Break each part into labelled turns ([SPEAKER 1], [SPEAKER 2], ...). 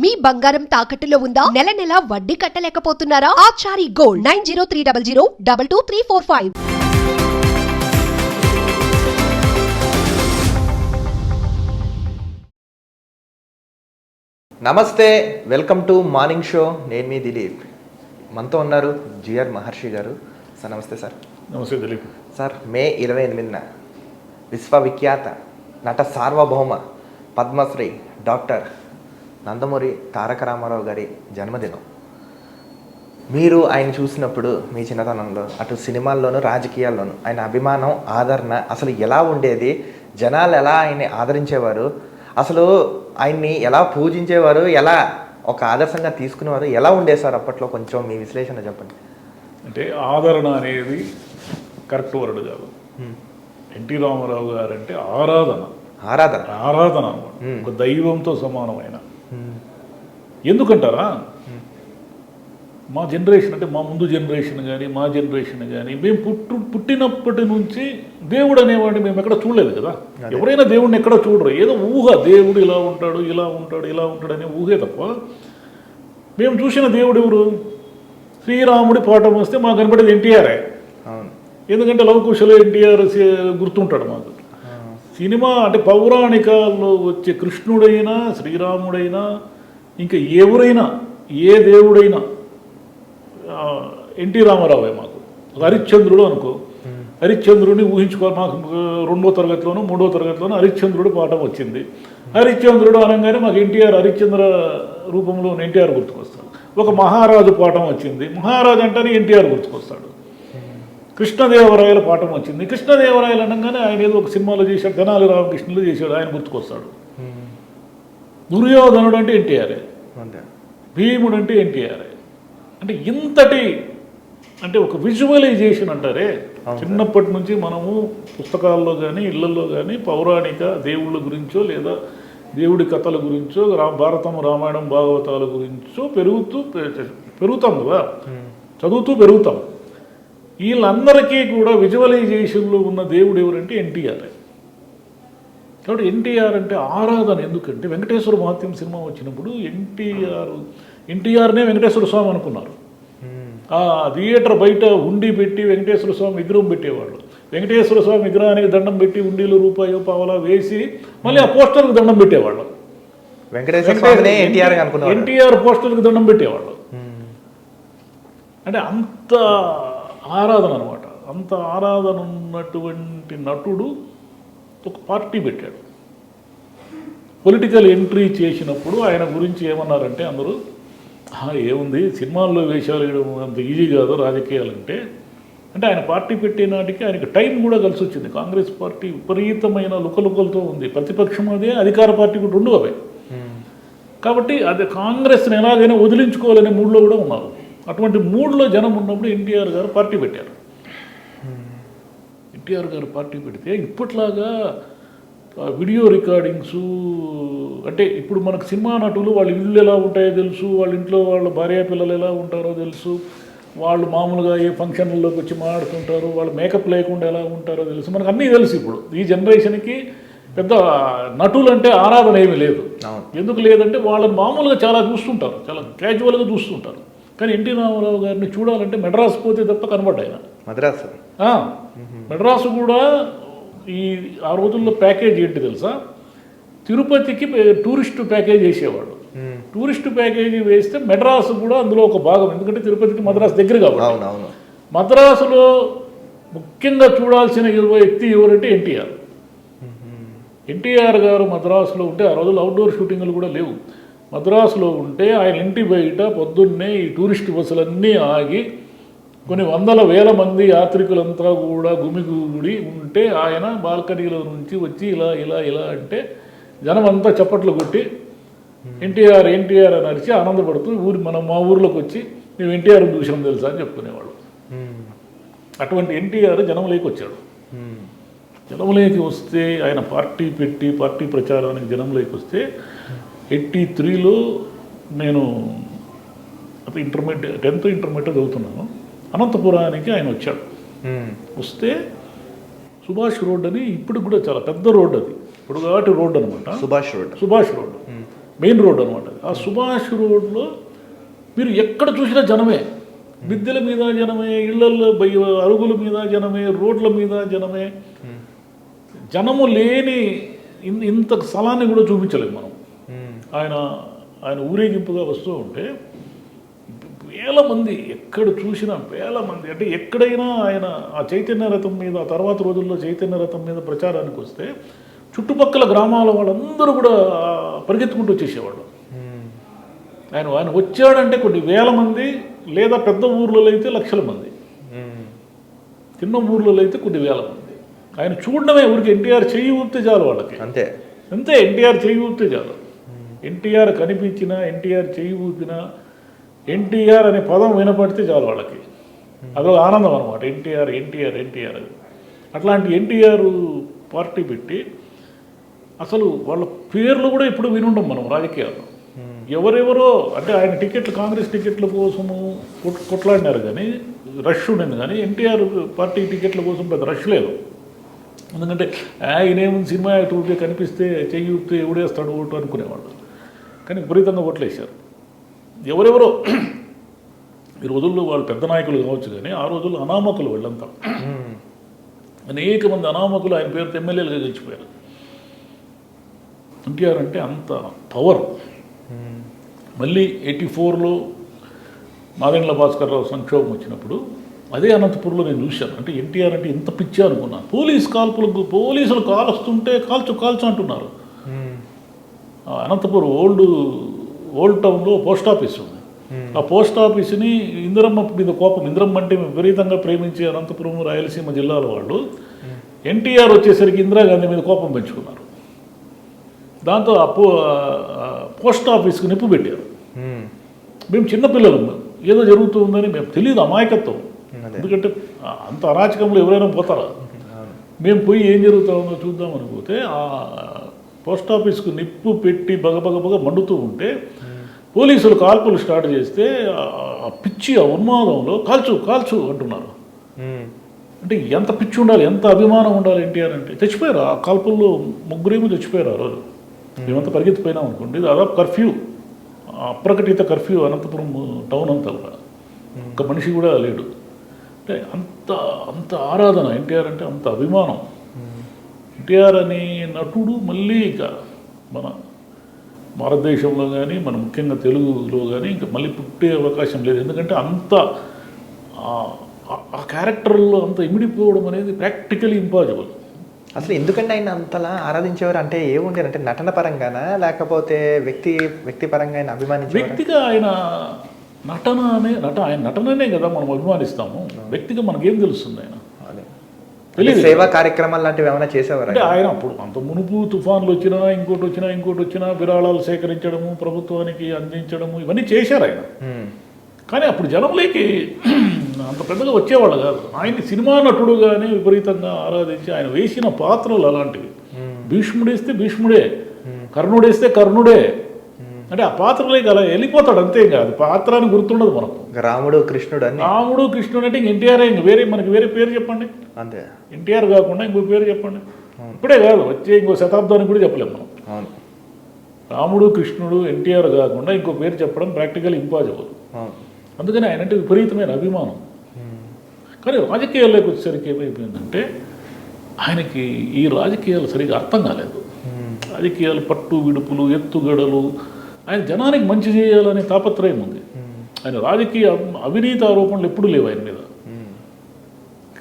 [SPEAKER 1] మీ బంగారం తాకట్టులో ఉందా? నెల నెల వడ్డీ కట్టలేకపోతున్నారా? Achari gold nine zero three double zero double two three four five.
[SPEAKER 2] నమస్తే వెల్కమ్ టు మార్నింగ్ షో. నేను మీ దిలీప్. మనతో ఉన్నారు జిఆర్ మహర్షి గారు. సార్ నమస్తే సార్.
[SPEAKER 3] నమస్తే దిలీప్.
[SPEAKER 2] సార్ మే ఇరవై ఎనిమిదిన విశ్వవిఖ్యాత నట సార్వభౌమ పద్మశ్రీ డాక్టర్ నందమూరి తారక రామారావు గారి జన్మదినం. మీరు ఆయన చూసినప్పుడు మీ చిన్నతనంలో అటు సినిమాల్లోనూ రాజకీయాల్లోనూ ఆయన అభిమానం ఆదరణ అసలు ఎలా ఉండేది? జనాలు ఎలా ఆయన్ని ఆదరించేవారు? అసలు ఆయన్ని ఎలా పూజించేవారు? ఎలా ఒక ఆదర్శంగా తీసుకునేవారు? ఎలా ఉండేది సార్ అప్పట్లో? కొంచెం మీ విశ్లేషణ చెప్పండి.
[SPEAKER 3] అంటే ఆదరణ అనేది కరెక్ట్ వర్డ్ కాదు. ఎన్టీ రామారావు గారు అంటే ఆరాధన.
[SPEAKER 2] ఆరాధన
[SPEAKER 3] ఆరాధన ఒక దైవంతో సమానమైన ఎందుకంటారా? మా జనరేషన్ అంటే మా ముందు జనరేషన్ కానీ మా జనరేషన్ కానీ మేము పుట్టు పుట్టినప్పటి నుంచి దేవుడు అనేవాడిని మేము ఎక్కడ చూడలేదు కదా. ఎవరైనా దేవుడిని ఎక్కడ చూడరు. ఏదో ఊహ దేవుడు ఇలా ఉంటాడు ఇలా ఉంటాడు ఇలా ఉంటాడు అనే ఊహే తప్ప మేము చూసిన దేవుడు ఎవరు? శ్రీరాముడి పాఠం వస్తే మాకు కనపడేది ఎన్టీఆర్ఏ
[SPEAKER 2] అవును.
[SPEAKER 3] ఎందుకంటే లవకుశలో ఎన్టీఆర్ గుర్తుంటాడు మాకు. సినిమా అంటే పౌరాణికాల్లో వచ్చే కృష్ణుడైనా శ్రీరాముడైనా ఇంకా ఎవరైనా ఏ దేవుడైనా ఎన్టీ రామారావే మాకు. హరిశ్చంద్రుడు అనుకో. హరిశ్చంద్రుడిని ఊహించుకో మాకు రెండో తరగతిలోనూ మూడో తరగతిలోనూ హరిశ్చంద్రుడు పాఠం వచ్చింది. హరిశ్చంద్రుడు అనగానే మాకు ఎన్టీఆర్ హరిశ్చంద్ర రూపంలో ఎన్టీఆర్ గుర్తుకొస్తాడు. ఒక మహారాజు పాఠం వచ్చింది. మహారాజు అంటేనే ఎన్టీఆర్ గుర్తుకొస్తాడు. కృష్ణదేవరాయల పాఠం వచ్చింది. కృష్ణదేవరాయలు అనగానే ఆయన ఏదో ఒక సినిమాలో చేశాడు. తెనాలి రామకృష్ణులు చేశాడు. ఆయన గుర్తుకొస్తాడు. దుర్యోధనుడు అంటే ఎన్టీఆర్ఏ
[SPEAKER 2] అంతే.
[SPEAKER 3] భీముడు అంటే ఎన్టీఆర్. అంటే ఇంతటి అంటే ఒక విజువలైజేషన్ అంటారే. చిన్నప్పటి నుంచి మనము పుస్తకాల్లో కానీ ఇళ్ళలో కానీ పౌరాణిక దేవుళ్ళ గురించో లేదా దేవుడి కథల గురించో రా భారతం రామాయణం భాగవతాల గురించో పెరుగుతూ పెరుగుతాం కదా. చదువుతూ పెరుగుతాం. వీళ్ళందరికీ కూడా విజువలైజేషన్లో ఉన్న దేవుడు ఎవరంటే ఎన్టీఆర్. కాబట్టి ఎన్టీఆర్ అంటే ఆరాధన ఎందుకంటే వెంకటేశ్వర మహాత్యం సినిమా వచ్చినప్పుడు ఎన్టీఆర్ ఎన్టీఆర్నే వెంకటేశ్వర స్వామి అనుకున్నారు. ఆ థియేటర్ బయట ఉండి పెట్టి వెంకటేశ్వర స్వామి విగ్రహం పెట్టేవాళ్ళు. వెంకటేశ్వర స్వామి విగ్రహానికి దండం పెట్టి ఉండిలో రూపాయో పావలా వేసి మళ్ళీ ఆ పోస్టర్కి దండం పెట్టేవాళ్ళు.
[SPEAKER 2] ఎన్టీఆర్
[SPEAKER 3] పోస్టర్కి దండం పెట్టేవాళ్ళు. అంటే అంత ఆరాధన అనమాట అంత ఆరాధన ఉన్నటువంటి నటుడు ఒక పార్టీ పెట్టాడు. పొలిటికల్ ఎంట్రీ చేసినప్పుడు ఆయన గురించి ఏమన్నారంటే అందరూ ఏముంది? సినిమాల్లో వేషాలు వేయడం అంత ఈజీ కాదు రాజకీయాలంటే అంటే ఆయన పార్టీ పెట్టే నాటికి ఆయనకి టైం కూడా కలిసి వచ్చింది. కాంగ్రెస్ పార్టీ విపరీతమైన లుకలుకలతో ఉంది. ప్రతిపక్షం అదే అధికార పార్టీ కూడా రెండు అవే. కాబట్టి అది కాంగ్రెస్ని ఎలాగైనా వదిలించుకోవాలనే మూడ్లో కూడా ఉన్నారు. అటువంటి మూడ్లో జనం ఉన్నప్పుడు ఎన్టీఆర్ గారు పార్టీ పెట్టారు. ఎన్టీఆర్ గారు పార్టీ పెడితే ఇప్పట్లాగా వీడియో రికార్డింగ్స్ అంటే ఇప్పుడు మనకు సినిమా నటులు వాళ్ళ ఇల్లు ఎలా ఉంటాయో తెలుసు వాళ్ళ ఇంట్లో వాళ్ళ భార్య పిల్లలు ఎలా ఉంటారో తెలుసు వాళ్ళు మామూలుగా ఏ ఫంక్షన్లలోకి వచ్చి మాట్లాడుతుంటారు వాళ్ళు మేకప్ లేకుండా ఎలా ఉంటారో తెలుసు. మనకు అన్నీ తెలుసు ఇప్పుడు. ఈ జనరేషన్కి పెద్ద నటులు అంటే ఆరాధన ఏమీ లేదు. ఎందుకు లేదంటే వాళ్ళని మామూలుగా చాలా చూస్తుంటారు చాలా క్యాజువల్గా చూస్తుంటారు. కానీ ఎన్టీ రామారావు గారిని చూడాలంటే మెడ్రాస్ పోతే తప్ప కనబడ్డాయి
[SPEAKER 2] మద్రాసు.
[SPEAKER 3] ఆ, మెడ్రాసు కూడా ఈ ఆ రోజుల్లో ప్యాకేజ్ ఏంటి తెలుసా? తిరుపతికి టూరిస్ట్ ప్యాకేజ్ వేసేవాడు టూరిస్ట్ ప్యాకేజీ వేస్తే మెడ్రాసు కూడా అందులో ఒక భాగం ఎందుకంటే తిరుపతికి మద్రాసు దగ్గర కాబట్టి. మద్రాసులో ముఖ్యంగా చూడాల్సిన వ్యక్తి ఎవరంటే ఎన్టీఆర్. ఎన్టీఆర్ గారు మద్రాసులో ఉంటే ఆ రోజుల్లో అవుట్డోర్ షూటింగ్లు కూడా లేవు. మద్రాసులో ఉంటే ఆయన ఇంటి బయట పొద్దున్నే ఈ టూరిస్ట్ బస్సులన్నీ ఆగి కొన్ని వందల వేల మంది యాత్రికులంతా కూడా గుమిగూడి ఉంటే ఆయన బాల్కనీలో నుంచి వచ్చి ఇలా ఇలా ఇలా అంటే జనం అంతా చప్పట్లు కొట్టి ఎన్టీఆర్ ఎన్టీఆర్ అని అరిచి ఆనందపడుతూ ఊరి మనం మా ఊర్లోకి వచ్చి మేము ఎన్టీఆర్ చూసాం తెలుసా అని చెప్పుకునేవాళ్ళు. అటువంటి ఎన్టీఆర్ జనంలోకి వచ్చాడు. జనంలోకి వస్తే ఆయన పార్టీ పెట్టి పార్టీ ప్రచారానికి జనంలోకి వస్తే ఎయిటీ త్రీలో నేను అప్పుడు ఇంటర్మీడియట్ టెన్త్ ఇంటర్మీడియట్ చదువుతున్నాను. అనంతపురానికి ఆయన వచ్చాడు. వస్తే సుభాష్ రోడ్ అని ఇప్పుడు కూడా చాలా పెద్ద రోడ్ అది. ఇప్పుడు కాబట్టి రోడ్ అనమాట
[SPEAKER 2] Subhash road.
[SPEAKER 3] Subhash road. Main road అనమాట అది. ఆ సుభాష్ రోడ్లో మీరు ఎక్కడ చూసినా జనమే. మిద్దెల మీద జనమే ఇళ్ళలో బయ అరుగుల మీద జనమే రోడ్ల మీద జనమే. జనము లేని ఇన్- ఇంత స్థలాన్ని కూడా చూపించలేము మనం. ఆయన ఆయన ఊరేగింపుగా వస్తూ ఉంటే వేల మంది ఎక్కడ చూసినా వేల మంది. అంటే ఎక్కడైనా ఆయన ఆ చైతన్య రథం మీద ఆ తర్వాత రోజుల్లో చైతన్య రథం మీద ప్రచారానికి వస్తే చుట్టుపక్కల గ్రామాల వాళ్ళందరూ కూడా పరిగెత్తుకుంటూ వచ్చేసేవాళ్ళు.
[SPEAKER 2] మ్మ్.
[SPEAKER 3] ఆయన ఆయన వచ్చాడంటే కొన్ని వేల మంది లేదా పెద్ద ఊర్లలో అయితే లక్షల మంది.
[SPEAKER 2] మ్మ్.
[SPEAKER 3] చిన్న ఊర్లలో అయితే కొన్ని వేల మంది. ఆయన చూడడమే ఊరికి ఎన్టీఆర్ చెయ్యి ఊపితే చాలు వాళ్ళకి.
[SPEAKER 2] అంతే.
[SPEAKER 3] అంతే ఎన్టీఆర్ చెయ్యి ఊపితే చాలు. ఎన్టీఆర్ కనిపించినా ఎన్టీఆర్ చెయ్యి ఊపినా ఎన్టీఆర్ అనే పదం వినపడితే చాలు వాళ్ళకి. అదో ఆనందం అనమాట ఎన్టీఆర్ ఎన్టీఆర్ ఎన్టీఆర్ అట్లాంటి ఎన్టీఆర్ పార్టీ పెట్టి అసలు వాళ్ళ పేర్లు కూడా ఇప్పుడు వినుండం మనం రాజకీయాల్లో. ఎవరెవరో అంటే ఆయన టికెట్లు కాంగ్రెస్ టికెట్ల కోసము కొట్- కొట్లాడినారు కానీ రష్ ఉండింది కానీ ఎన్టీఆర్ పార్టీ టికెట్ల కోసం పెద్ద రష్ లేదు. ఎందుకంటే ఆయనేముంది సినిమా యాక్టర్ ఊరికే కనిపిస్తే చెయ్యి ఊపితే ఎవడేస్తాడు ఓటు అనుకునేవాళ్ళు. కానీ విపరీతంగా ఓట్లేశారు. ఎవరెవరో ఈ రోజుల్లో వాళ్ళు పెద్ద నాయకులు కావచ్చు కానీ ఆ రోజుల్లో అనామకులు వాళ్ళంతా. అనేక మంది అనామకులు ఆయన పేరుతో ఎమ్మెల్యేలుగా గెలిచిపోయారు. ఎన్టీఆర్ అంటే అంత పవర్. మళ్ళీ ఎయిటీ ఫోర్లో నాదెండ్ల భాస్కర్రావు సంక్షోభం వచ్చినప్పుడు అదే అనంతపురంలో నేను చూశాను. అంటే ఎన్టీఆర్ అంటే ఇంత పిచ్చి అనుకున్నాను పోలీస్ కాల్పులకు పోలీసులు కాలుస్తుంటే కాల్చు కాల్చు అంటున్నారు. అనంతపురం ఓల్డ్ ఓల్డ్ టౌన్లో పోస్ట్ ఆఫీస్ ఉంది. ఆ పోస్ట్ ఆఫీస్ని ఇందిరమ్మ మీద కోపం ఇందిరమ్మ అంటే విపరీతంగా ప్రేమించే అనంతపురం రాయలసీమ జిల్లాల వాళ్ళు ఎన్టీఆర్ వచ్చేసరికి ఇందిరాగాంధీ మీద కోపం పెంచుకున్నారు. దాంతో ఆ పో పోస్ట్ ఆఫీస్కి నిప్పు పెట్టారు.
[SPEAKER 2] మ్మ్.
[SPEAKER 3] చిన్నపిల్లలు ఏదో జరుగుతుందని మేము తెలియదు అమాయకత్వం. ఎందుకంటే అంత అరాచకంలో ఎవరైనా పోతారా. మేము పోయి ఏం జరుగుతుందో చూద్దాం అనుకుంటే ఆ పోస్ట్ ఆఫీస్కు నిప్పు పెట్టి బగబగ బగ మండుతూ ఉంటే పోలీసులు కాల్పులు స్టార్ట్ చేస్తే ఆ పిచ్చి ఆ ఉన్మాదంలో కాల్చు కాల్చు అంటున్నారు. అంటే ఎంత పిచ్చి ఉండాలి ఎంత అభిమానం ఉండాలి ఎన్టీఆర్ అంటే చచ్చిపోయారు. ఆ కాల్పుల్లో ముగ్గురేమో చచ్చిపోయారు ఆ రోజు. మేమంతా పరిగెత్తిపోయినాం అనుకోండి. దాదాపు కర్ఫ్యూ అప్రకటిత కర్ఫ్యూ అనంతపురం టౌన్ అంతా కూడా. ఒక మనిషి కూడా లేడు. అంటే అంత అంత ఆరాధన ఎన్టీఆర్ అంటే అంత అభిమానం. ఎన్టీఆర్ అనే నటుడు మళ్ళీ ఇక మన భారతదేశంలో కానీ మన ముఖ్యంగా తెలుగులో కానీ ఇంకా మళ్ళీ పుట్టే అవకాశం లేదు. ఎందుకంటే అంత ఆ- క్యారెక్టర్లో అంత ఇమిడిపోవడం అనేది ప్రాక్టికలీ ఇంపాసిబుల్.
[SPEAKER 2] అసలు ఎందుకంటే ఆయన అంతలా ఆరాధించేవారు అంటే ఏముండేది? అంటే నటన పరంగానా లేకపోతే వ్యక్తి వ్యక్తిపరంగా ఆయన అభిమానించేవారు?
[SPEAKER 3] వ్యక్తిగా ఆయన నటన అనే నట ఆయన నటననే కదా మనం అభిమానిస్తాము. వ్యక్తిగా మనకేం తెలుస్తుంది ఆయన.
[SPEAKER 2] సేవా కార్యక్రమాలు లాంటివి ఏమైనా చేసేవారు?
[SPEAKER 3] అంటే ఆయన అప్పుడు అంత మునుపు తుఫాన్లు వచ్చినా ఇంకోటి వచ్చినా ఇంకోటి వచ్చినా విరాళాలు సేకరించడము ప్రభుత్వానికి అందించడము ఇవన్నీ చేశారు ఆయన. కానీ అప్పుడు జనంలోకి అంత పెద్దగా వచ్చేవాళ్ళు కాదు. ఆయన సినిమా నటుడుగానే విపరీతంగా ఆరాధించి ఆయన వేసిన పాత్రలు అలాంటివి. భీష్ముడేస్తే భీష్ముడే కర్ణుడేస్తే కర్ణుడే అంటే ఆ పాత్రలోకి అలా వెళ్ళిపోతాడు అంతే కాదు పాత్ర అని గుర్తుండదు మనకు.
[SPEAKER 2] రాముడు కృష్ణుడు అని
[SPEAKER 3] రాముడు కృష్ణుడు అంటే ఇంక ఎన్టీఆర్ ఇంక వేరే మనకి వేరే పేరు చెప్పండి.
[SPEAKER 2] అంతే.
[SPEAKER 3] ఎన్టీఆర్ కాకుండా ఇంకో పేరు చెప్పండి. ఇప్పుడే కాదు వచ్చే ఇంకో శతాబ్దానికి కూడా చెప్పలేము మనం.
[SPEAKER 2] అవును.
[SPEAKER 3] రాముడు కృష్ణుడు ఎన్టీఆర్ కాకుండా ఇంకో పేరు చెప్పడం ప్రాక్టికల్ ఇంపాసిబుల్ అందుకని ఆయన అంటే విపరీతమైన అభిమానం. కానీ రాజకీయాల్లోకి వచ్చేసరికి ఏమైపోయిందంటే ఆయనకి ఈ రాజకీయాలు సరిగా అర్థం కాలేదు. రాజకీయాలు పట్టు విడుపులు ఎత్తుగడలు ఆయన జనానికి మంచి చేయాలనే తాపత్రయం ఉంది. ఆయన రాజకీయ అవినీతి ఆరోపణలు ఎప్పుడూ లేవు ఆయన మీద.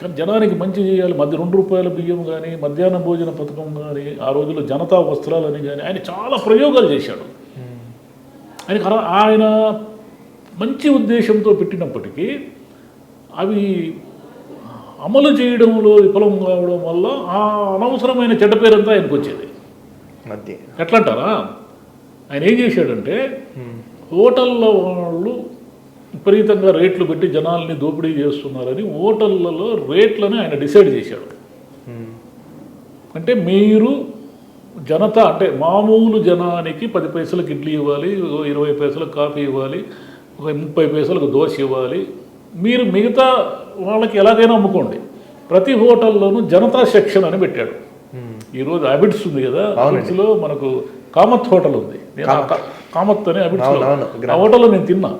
[SPEAKER 3] కానీ జనానికి మంచి చేయాలి మధ్య రెండు రూపాయల బియ్యం కానీ మధ్యాహ్న భోజన పథకం కానీ ఆ రోజుల్లో జనతా వస్త్రాలని కానీ ఆయన చాలా ప్రయోగాలు చేశాడు. ఆయనకు అర- ఆయన మంచి ఉద్దేశంతో పెట్టినప్పటికీ అవి అమలు చేయడంలో విఫలం కావడం వల్ల ఆ అనవసరమైన చెడ్డ పేరంతా ఆయనకు వచ్చేది.
[SPEAKER 2] మధ్య.
[SPEAKER 3] ఎట్లా అంటారా ఆయన ఏం చేశాడంటే హోటల్లో వాళ్ళు విపరీతంగా రేట్లు పెట్టి జనాల్ని దోపిడీ చేస్తున్నారని హోటళ్ళలో రేట్లను ఆయన డిసైడ్ చేశాడు. అంటే మీరు జనతా అంటే మామూలు జనానికి పది పైసలకు ఇడ్లీ ఇవ్వాలి ఇరవై పైసలకు కాఫీ ఇవ్వాలి ఒక ముప్పై పైసలకు దోశ ఇవ్వాలి. మీరు మిగతా వాళ్ళకి ఎలాగైనా అమ్ముకోండి. ప్రతి హోటల్లోనూ జనతా సెక్షన్ అని పెట్టాడు. ఈరోజు హ్యాబిట్స్ ఉంది కదా. హ్యాబిట్స్లో మనకు కామత్ హోటల్ ఉంది. కామత్. అని ఆ హోటల్లో నేను తిన్నా.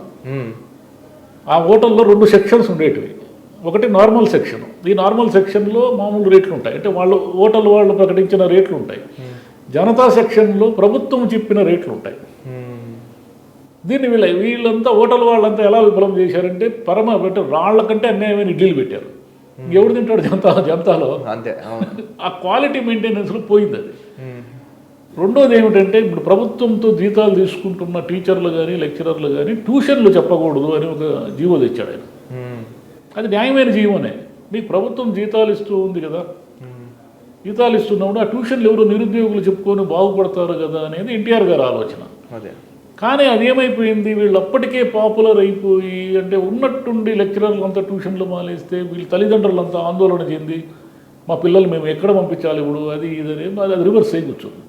[SPEAKER 3] ఆ హోటల్లో రెండు సెక్షన్స్ ఉండేటివి. ఒకటి నార్మల్ సెక్షన్. ఈ నార్మల్ సెక్షన్లో మామూలు రేట్లు ఉంటాయి. అంటే వాళ్ళు హోటల్ వాళ్ళు ప్రకటించిన రేట్లు ఉంటాయి. జనతా సెక్షన్లో ప్రభుత్వం చెప్పిన రేట్లు ఉంటాయి. దీన్ని వీళ్ళ వీళ్ళంతా హోటల్ వాళ్ళంతా ఎలా విఫలం చేశారంటే పరమ అంటే రాళ్ళ కంటే అన్యాయమైన ఇడ్లీలు పెట్టారు. ఎవడు తింటాడు జనతా జనతాలో?
[SPEAKER 2] అంతే
[SPEAKER 3] ఆ క్వాలిటీ మెయింటెనెన్స్లో పోయింది అది. రెండోది ఏమిటంటే ఇప్పుడు ప్రభుత్వంతో జీతాలు తీసుకుంటున్న టీచర్లు కానీ లెక్చరర్లు కానీ ట్యూషన్లు చెప్పకూడదు అని ఒక జీవో తెచ్చాడు ఆయన. అది న్యాయమైన జీవోనే. మీకు ప్రభుత్వం జీతాలు ఇస్తూ ఉంది కదా. జీతాలు ఇస్తున్నప్పుడు ఆ ట్యూషన్లు ఎవరు నిరుద్యోగులు చెప్పుకొని బాగుపడతారు కదా అనేది ఎన్టీఆర్ గారి ఆలోచన.
[SPEAKER 2] అదే.
[SPEAKER 3] కానీ అది ఏమైపోయింది? వీళ్ళు అప్పటికే పాపులర్ అయిపోయి అంటే ఉన్నట్టుండి లెక్చరర్లు అంతా ట్యూషన్లు మానేస్తే వీళ్ళ తల్లిదండ్రులు అంతా ఆందోళన చెంది మా పిల్లలు మేము ఎక్కడ పంపించాలి ఇప్పుడు? అది ఇదని అది రివర్స్ అయి కూర్చోంది.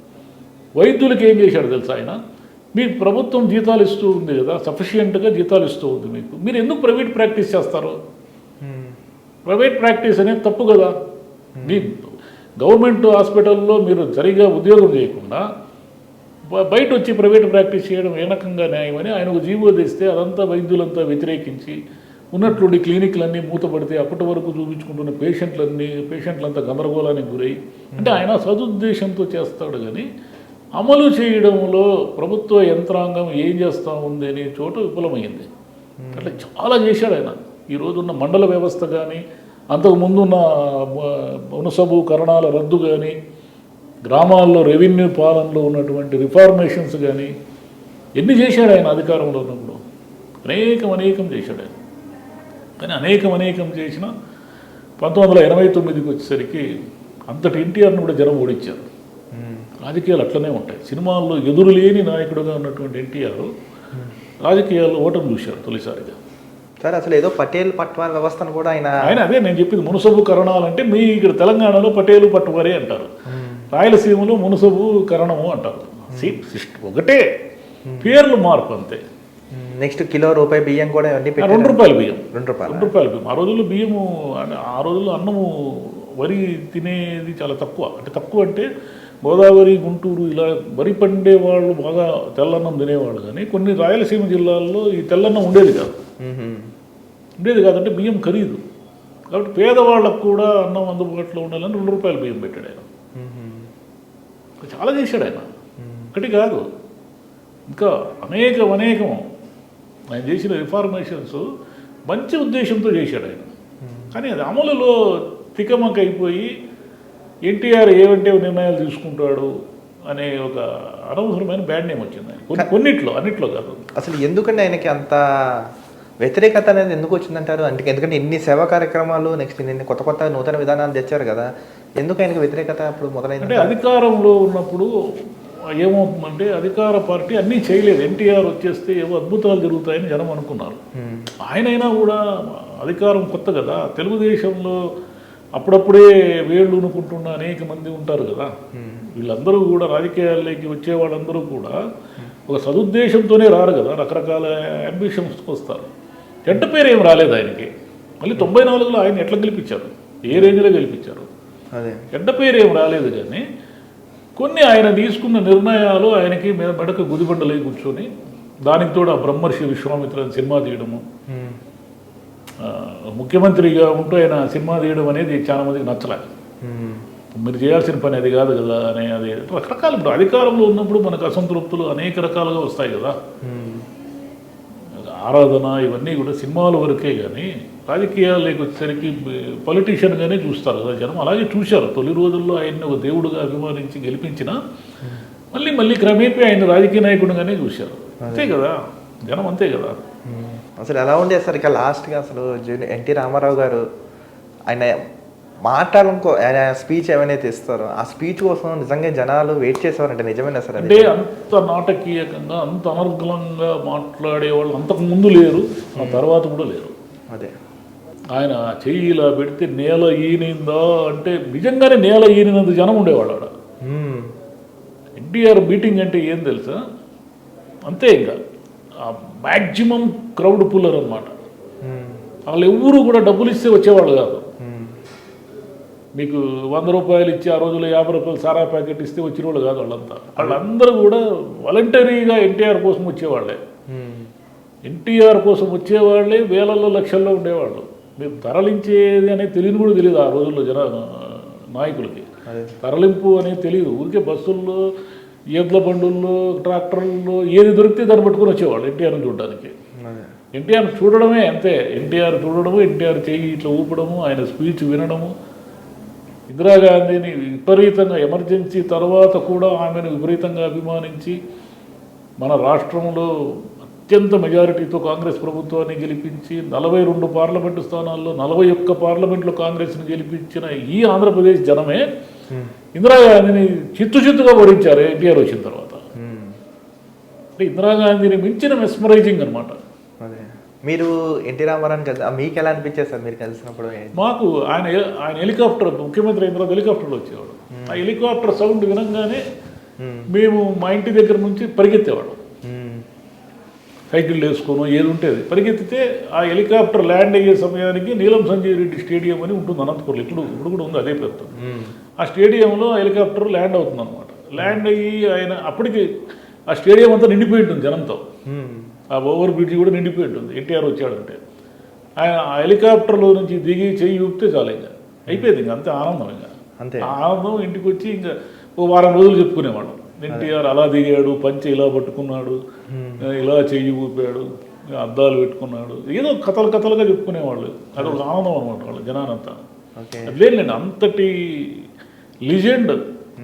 [SPEAKER 3] వైద్యులకి ఏం చేశాడు తెలుసా ఆయన? మీకు ప్రభుత్వం జీతాలు ఇస్తూ ఉంది కదా సఫిషియెంట్గా జీతాలు ఇస్తూ ఉంది మీకు. మీరు ఎందుకు ప్రైవేట్ ప్రాక్టీస్ చేస్తారు?
[SPEAKER 2] మ్మ్.
[SPEAKER 3] ప్రైవేట్ ప్రాక్టీస్ అనేది తప్పు కదా. మీ గవర్నమెంట్ హాస్పిటల్లో మీరు సరిగా ఉద్యోగం చేయకుండా బయట వచ్చి ప్రైవేట్ ప్రాక్టీస్ చేయడం ఏ రకంగా న్యాయమని ఆయన ఒక జీవో తెస్తే అదంతా వైద్యులంతా వ్యతిరేకించి ఉన్నట్లుండి క్లినిక్లన్నీ మూతపడితే అప్పటి వరకు చూపించుకుంటున్న పేషెంట్లన్నీ పేషెంట్లంతా గందరగోళానికి గురై అంటే ఆయన సదుద్దేశంతో చేస్తాడు కానీ అమలు చేయడంలో ప్రభుత్వ యంత్రాంగం ఏం చేస్తూ ఉంది అనే చోట విఫలమైంది. అట్లా చాలా చేశాడు ఆయన. ఈ రోజున్న మండల వ్యవస్థ కానీ అంతకు ముందున్న మునసబు కరణాల రద్దు కానీ గ్రామాల్లో రెవెన్యూ పాలనలో ఉన్నటువంటి రిఫార్మేషన్స్ కానీ ఎన్ని చేశాడు ఆయన అధికారంలో ఉన్నప్పుడు? అనేకం అనేకం చేశాడు ఆయన. కానీ అనేకం అనేకం చేసిన పంతొమ్మిది వందల ఎనభై తొమ్మిదికి వచ్చేసరికి అంతటి ఎన్టీఆర్ని కూడా జనం ఓడించారు. రాజకీయాలు అట్లనే ఉంటాయి. సినిమాల్లో ఎదురులేని నాయకుడుగా ఉన్నటువంటి ఎన్టీఆర్ రాజకీయాల్లో ఓటమి చూశారు తొలిసారిగా.
[SPEAKER 2] సార్ అసలు ఏదో పటేల్ పట్వార్ వ్యవస్థను కూడా ఆయన
[SPEAKER 3] ఆయన అదే నేను చెప్పింది మునసబు కరణాలంటే మీ ఇక్కడ తెలంగాణలో పటేలు పట్టువారే అంటారు. రాయలసీమలో మునసబు కరణము అంటారు. ఒకటే. పేర్లు మార్పు అంతే.
[SPEAKER 2] నెక్స్ట్ కిలో రూపాయి బియ్యం కూడా పెట్టారు?
[SPEAKER 3] రెండు రూపాయలు బియ్యం.
[SPEAKER 2] రెండు రూపాయలు?
[SPEAKER 3] రెండు రూపాయలు బియ్యం. ఆ రోజుల్లో బియ్యము ఆ రోజుల్లో అన్నము వరి తినేది చాలా తక్కువ. అంటే తక్కువ అంటే గోదావరి గుంటూరు ఇలా వరి పండే వాళ్ళు బాగా తెల్లన్నం తినేవాళ్ళు కానీ కొన్ని రాయలసీమ జిల్లాల్లో ఈ తెల్లన్నం ఉండేది కాదు. ఉండేది కాదంటే బియ్యం ఖరీదు. కాబట్టి పేదవాళ్ళకు కూడా అన్నం అందుబాటులో ఉండాలని రెండు రూపాయలు బియ్యం పెట్టాడు ఆయన. చాలా చేశాడు ఆయన. ఒకటి కాదు. ఇంకా అనేకం అనేకం ఆయన చేసిన రిఫార్మేషన్స్ మంచి ఉద్దేశంతో చేశాడు ఆయన. కానీ అది అమలులో తికమక అయిపోయి ఎన్టీఆర్ ఏమంటే నిర్ణయాలు తీసుకుంటాడు అనే ఒక అనవసరమైన బ్యాడ్ నేమ్ వచ్చింది ఆయన కొన్నిట్లో అన్నిట్లో కాదు.
[SPEAKER 2] అసలు ఎందుకండి ఆయనకి అంత వ్యతిరేకత అనేది ఎందుకు వచ్చిందంటారు? అంటే ఎందుకంటే ఇన్ని సేవా కార్యక్రమాలు నెక్స్ట్ ఇన్ని కొత్త కొత్త నూతన విధానాలు తెచ్చారు కదా. ఎందుకు ఆయనకి వ్యతిరేకత అప్పుడు
[SPEAKER 3] అంటే
[SPEAKER 2] మొదలైంది
[SPEAKER 3] అధికారంలో ఉన్నప్పుడు ఏమవుతుందంటే అధికార పార్టీ అన్నీ చేయలేదు. ఎన్టీఆర్ వచ్చేస్తే ఏవో అద్భుతాలు జరుగుతాయని జనం అనుకున్నారు. ఆయనైనా కూడా అధికారం కొత్త కదా. తెలుగుదేశంలో అప్పుడప్పుడే వేళ్ళు ఉనుకుంటున్న అనేక మంది ఉంటారు కదా. వీళ్ళందరూ కూడా రాజకీయాల్లోకి వచ్చే వాళ్ళందరూ కూడా ఒక సదుద్దేశంతోనే రారు కదా రకరకాల అంబిషన్స్కి వస్తారు. చెడ్డ పేరు ఏం రాలేదు ఆయనకి. మళ్ళీ తొంభై నాలుగులో ఆయన ఎట్లా గెలిపించారు? ఏ రేంజ్లో గెలిపించారు? చెడ్డ పేరు ఏం రాలేదు కానీ కొన్ని ఆయన తీసుకున్న నిర్ణయాలు ఆయనకి మెడకు గుదిబండలై కూర్చొని దానికి తోడు ఆ బ్రహ్మర్షి విశ్వామిత్ర సినిమా తీయడము. ఆ, ముఖ్యమంత్రిగా ఉంటూ ఆయన సినిమా తీయడం అనేది చాలా మందికి నచ్చలేదు మీరు చేయాల్సిన పని అది కాదు కదా అనే అది రకరకాల ఇప్పుడు అధికారంలో ఉన్నప్పుడు మనకు అసంతృప్తులు అనేక రకాలుగా వస్తాయి కదా. ఆరాధన ఇవన్నీ కూడా సినిమాల వరకే కానీ రాజకీయాల్లోకి వచ్చేసరికి పొలిటీషియన్గానే చూస్తారు కదా జనం. అలాగే చూశారు. తొలి రోజుల్లో ఆయన్ని ఒక దేవుడుగా అభిమానించి గెలిపించిన మళ్ళీ మళ్ళీ క్రమేపీ ఆయన రాజకీయ నాయకుడిగానే చూశారు. అంతే కదా. జనం అంతే కదా.
[SPEAKER 2] అసలు ఎలా ఉండేది సార్? ఇక లాస్ట్గా అసలు జూని ఎన్టీ రామారావు గారు ఆయన మాట్లాడాలనుకో ఆయన స్పీచ్ ఏమైనా ఇస్తారో ఆ స్పీచ్ కోసం నిజంగా జనాలు వెయిట్ చేసేవారంటే నిజమేనా సార్
[SPEAKER 3] అంటే అంత నాటకీయంగా అంత అనర్గళంగా మాట్లాడే వాళ్ళు అంతకు ముందు లేరు ఆ తర్వాత కూడా లేరు.
[SPEAKER 2] అదే.
[SPEAKER 3] ఆయన చెయ్యి ఇలా పెడితే నేల ఈనిందా అంటే నిజంగానే నేల ఈనినంత జనం ఉండేవాళ్ళు ఆడ. ఎన్టీఆర్ మీటింగ్ అంటే ఏం తెలుసా? అంతే ఇంకా. మ్యాక్సిమం క్రౌడ్ పుల్లర్ అనమాట. వాళ్ళు ఎవ్వరూ కూడా డబ్బులు ఇస్తే వచ్చేవాళ్ళు కాదు. మీకు వంద రూపాయలు ఇచ్చి ఆ రోజుల్లో యాభై రూపాయలు సారా ప్యాకెట్ ఇస్తే వచ్చిన వాళ్ళు కాదు వాళ్ళంతా వాళ్ళందరూ కూడా వాలంటరీగా ఎన్టీఆర్ కోసం వచ్చేవాళ్ళే. ఎన్టీఆర్ కోసం వచ్చేవాళ్ళే వేలల్లో లక్షల్లో ఉండేవాళ్ళు మీరు తరలించేది అనేది తెలియని కూడా తెలియదు ఆ రోజుల్లో జన నాయకులకి తరలింపు అనేది తెలియదు ఊరికే బస్సుల్లో ఎడ్ల బండుల్లో ట్రాక్టర్లలో ఏది దొరికితే దాన్ని పట్టుకొని వచ్చేవాళ్ళు ఎన్టీఆర్ని చూడడానికి ఎన్టీఆర్ చూడడమే అంతే. ఎన్టీఆర్ చూడడము ఎన్టీఆర్ చెయ్యి ఇట్లా ఊపడము ఆయన స్పీచ్ వినడము. ఇందిరాగాంధీని విపరీతంగా ఎమర్జెన్సీ తర్వాత కూడా ఆమెను విపరీతంగా అభిమానించి మన రాష్ట్రంలో అత్యంత మెజారిటీతో కాంగ్రెస్ ప్రభుత్వాన్ని గెలిపించి నలభై రెండు పార్లమెంటు స్థానాల్లో నలభై ఒక్క పార్లమెంట్లో కాంగ్రెస్ని గెలిపించిన ఈ ఆంధ్రప్రదేశ్ జనమే. ఇందిరాగాంధీని చిత్తు చిత్తుగా ఓడించారు ఎన్టీఆర్ వచ్చిన తర్వాత.
[SPEAKER 2] మ్మ్.
[SPEAKER 3] అంటే ఇందిరాగాంధీని మించిన మెస్మరైజింగ్ అనమాట
[SPEAKER 2] అదే. మీరు ఎన్టీ రామారావుని కలిసి మీకు ఎలా అనిపించేది సార్ మీరు కలిసినప్పుడు
[SPEAKER 3] మాకు ఆయన ఆయన హెలికాప్టర్ ముఖ్యమంత్రి అయిన తర్వాత హెలికాప్టర్లో వచ్చేవాడు. ఆ హెలికాప్టర్ సౌండ్ వినంగానే
[SPEAKER 2] మ్మ్.
[SPEAKER 3] మా ఇంటి దగ్గర నుంచి పరిగెత్తేవాడు. సైకిల్ వేసుకోను ఏది ఉంటేది పరిగెత్తితే ఆ హెలికాప్టర్ ల్యాండ్ అయ్యే సమయానికి నీలం సంజయ్ రెడ్డి స్టేడియం అని ఉంటుంది అనంతపురం ఇప్పుడు ఇప్పుడు కూడా ఉంది అదే పేరుతో
[SPEAKER 2] మ్మ్.
[SPEAKER 3] ఆ స్టేడియంలో హెలికాప్టర్ ల్యాండ్ అవుతుంది అనమాట ల్యాండ్ అయ్యి ఆయన అప్పటికి ఆ స్టేడియం అంతా నిండిపోయి ఉంటుంది జనంతో.
[SPEAKER 2] మ్మ్.
[SPEAKER 3] ఆ ఓవర్ బ్రిడ్జ్ కూడా నిండిపోయి ఉంటుంది. ఎన్టీఆర్ వచ్చాడంటే. ఆయన ఆ హెలికాప్టర్లో నుంచి దిగి చెయ్యి ఊపితే చాలు ఇంకా. అయిపోయింది ఇంకా అంతే ఆనందం ఇంకా.
[SPEAKER 2] అంతే.
[SPEAKER 3] ఆ ఆనందం ఇంటికి వచ్చి ఇంకా ఓ వారం రోజులు చెప్పుకునేవాళ్ళం. ఎన్టీఆర్ అలా దిగాడు పంచె ఇలా పట్టుకున్నాడు ఇలా చెయ్యి ఊపాడు అద్దాలు పెట్టుకున్నాడు. ఏదో కథలు కథలుగా చెప్పుకునేవాళ్ళు. అది ఒక ఆనందం అనమాట వాళ్ళు జనానంతా అదేంటండి అంతటి లిజెండ్.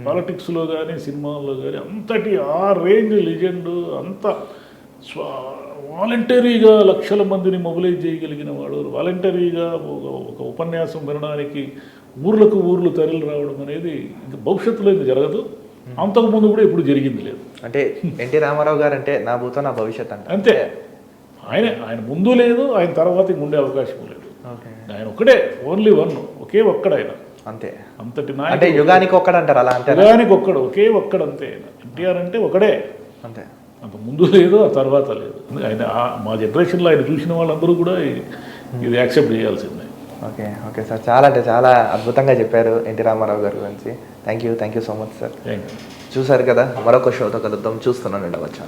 [SPEAKER 3] పాలిటిక్స్లో కానీ సినిమాల్లో కానీ అంతటి ఆ రేంజ్ లిజెండ్ అంత స్వ వాలంటరీగా లక్షల మందిని మొబిలైజ్ చేయగలిగిన వాడు వాలంటరీగా ఒక ఉపన్యాసం వినడానికి ఊర్లకు ఊర్లు తరలి రావడం అనేది ఇంకా భవిష్యత్తులో ఇది జరగదు. అంతకుముందు కూడా ఇప్పుడు జరిగింది లేదు.
[SPEAKER 2] అంటే ఎన్టీ రామారావు గారు అంటే నా భూతో నా భవిష్యత్ అంట.
[SPEAKER 3] అంతే. ఆయన ఆయన ముందు లేదు ఆయన తర్వాత ఇంక ఉండే అవకాశం లేదు. ఆయన ఒకడే ఓన్లీ వన్ ఒకే ఒక్కడ ఆయన
[SPEAKER 2] అంతే.
[SPEAKER 3] అంతటి
[SPEAKER 2] అంటే యుగానికి ఒక్కడంటారు అలా అంటారా?
[SPEAKER 3] యుగానికి ఒక్కడు ఒకే ఒక్కడంతే ఎన్టీఆర్ అంటే ఒకడే
[SPEAKER 2] అంతే.
[SPEAKER 3] అంత ముందు లేదు ఆ తర్వాత లేదు. ఆయన మా జనరేషన్లో ఆయన చూసిన వాళ్ళందరూ కూడా ఇ- ఇది యాక్సెప్ట్ చేయాల్సిందే.
[SPEAKER 2] Okay okay sir. చాలా అంటే చాలా అద్భుతంగా చెప్పారు ఎన్టీ రామారావు గారి గురించి. Thank you thank you so much sir చూసారు కదా మరొక షోతో కలుద్దాం. చూస్తున్నాను ఉండవచ్చు